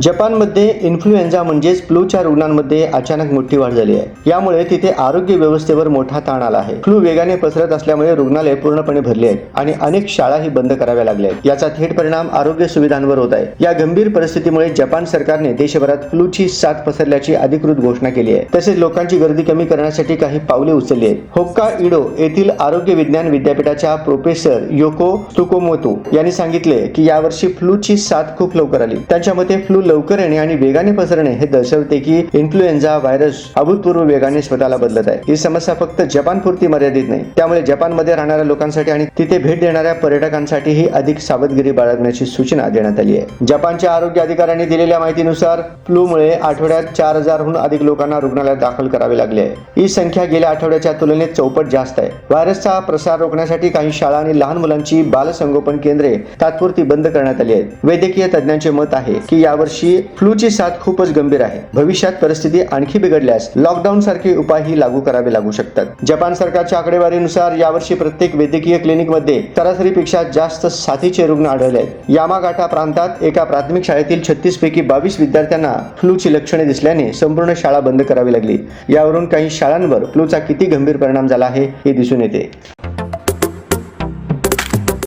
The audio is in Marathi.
जपानमध्ये इन्फ्लुएन्झा म्हणजेच फ्लूच्या रुग्णांमध्ये अचानक मोठी वाढ झाली आहे. यामुळे तिथे आरोग्य व्यवस्थेवर मोठा ताण आला आहे. फ्लू वेगाने पसरत असल्यामुळे रुग्णालय पूर्णपणे भरली आहेत आणि अनेक शाळाही बंद कराव्या लागल्या आहेत. याचा थेट परिणाम आरोग्य सुविधांवर होत आहे. या गंभीर परिस्थितीमुळे जपान सरकारने देशभरात फ्लूची साथ पसरल्याची अधिकृत घोषणा केली आहे. तसेच लोकांची गर्दी कमी करण्यासाठी काही पावले उचलली आहेत. होक्का इडो येथील आरोग्य विज्ञान विद्यापीठाच्या प्रोफेसर योको तुकोमोतो यांनी सांगितले की यावर्षी फ्लूची साथ खूप लवकर आली. त्यांच्या मते फ्लू लवकर येणे आणि वेगाने पसरणे हे दर्शवते की इन्फ्लुएन्झा व्हायरस अभूतपूर्व वेगाने स्वतःला बदलत आहे. ही समस्या फक्त जपान पुरती मर्यादित नाही. त्यामुळे जपानमध्ये राहणाऱ्या लोकांसाठी आणि तिथे भेट देणाऱ्या पर्यटकांसाठीही अधिक सावधगिरी बाळगण्याची सूचना देण्यात आली आहे. जपानच्या आरोग्य अधिकाऱ्यांनी दिलेल्या माहितीनुसार फ्लूमुळे आठवड्यात चार हजारहून अधिक लोकांना रुग्णालयात दाखल करावे लागले आहे. ही संख्या गेल्या आठवड्याच्या तुलनेत चौपट जास्त आहे. व्हायरसचा प्रसार रोखण्यासाठी काही शाळा आणि लहान मुलांची बालसंगोपन केंद्रे तात्पुरती बंद करण्यात आली आहेत. वैद्यकीय तज्ज्ञांचे मत आहे की यावर्षी फ्लूची साथ खूपच गंभीर आहे. भविष्यात परिस्थिती आणखी बिघडल्यास लॉकडाऊन सारखे उपायही लागू करावे लागू शकतात. जपान सरकारच्या आकडेवारीनुसार यावर्षी प्रत्येक वैद्यकीय क्लिनिकमध्ये सरासरीपेक्षा जास्त साथीचे रुग्ण आढळले आहेत. यामागाटा प्रांतात एका प्राथमिक शाळेतील छत्तीस पैकी बावीस विद्यार्थ्यांना फ्लूची लक्षणे दिसल्याने संपूर्ण शाळा बंद करावी लागली. यावरून काही शाळांवर फ्लूचा किती गंभीर परिणाम झाला आहे हे दिसून येते.